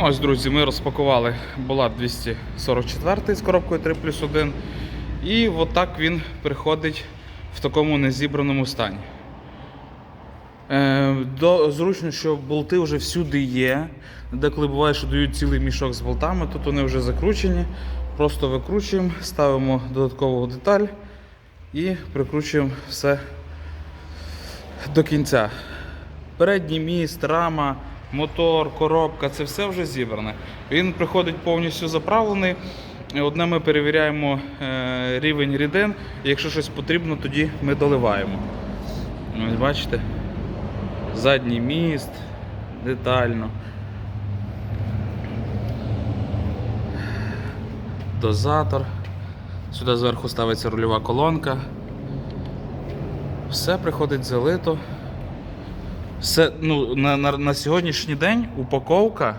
Ось, друзі, ми розпакували Булат 244 з коробкою 3 плюс 1. І отак він приходить в такому незібраному стані. Е, до, зручно, що болти вже всюди є. Деколи буває, що дають цілий мішок з болтами, тут вони вже закручені. Просто викручуємо, ставимо додаткову деталь і прикручуємо все до кінця. Передній міст, рама, мотор, коробка це все вже зібране. Він приходить повністю заправлений. Одне ми перевіряємо е, рівень рідин. Якщо щось потрібно, тоді ми доливаємо. Ось бачите? Задній міст, детально. Дозатор. Сюди зверху ставиться рульова колонка. Все приходить залито. Все, ну, на, на, на сьогоднішній день упаковка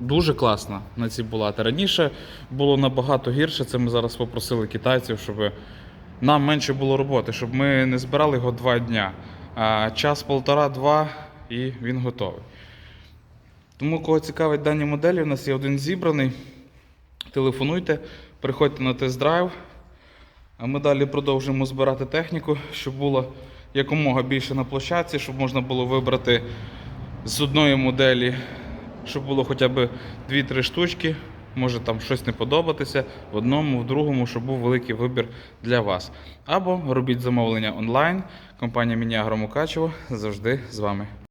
дуже класна на ці булати. Раніше було набагато гірше. Це ми зараз попросили китайців, щоб нам менше було роботи, щоб ми не збирали його два дня. А час полтора-два і він готовий. Тому, кого цікавить дані моделі, у нас є один зібраний. Телефонуйте, приходьте на тест-драйв. А ми далі продовжуємо збирати техніку, щоб було якомога більше на площадці, щоб можна було вибрати з одної моделі, щоб було хоча б 2-3 штучки. Може там щось не подобатися в одному, в другому, щоб був великий вибір для вас. Або робіть замовлення онлайн. Компанія Мініагро Мукачево завжди з вами.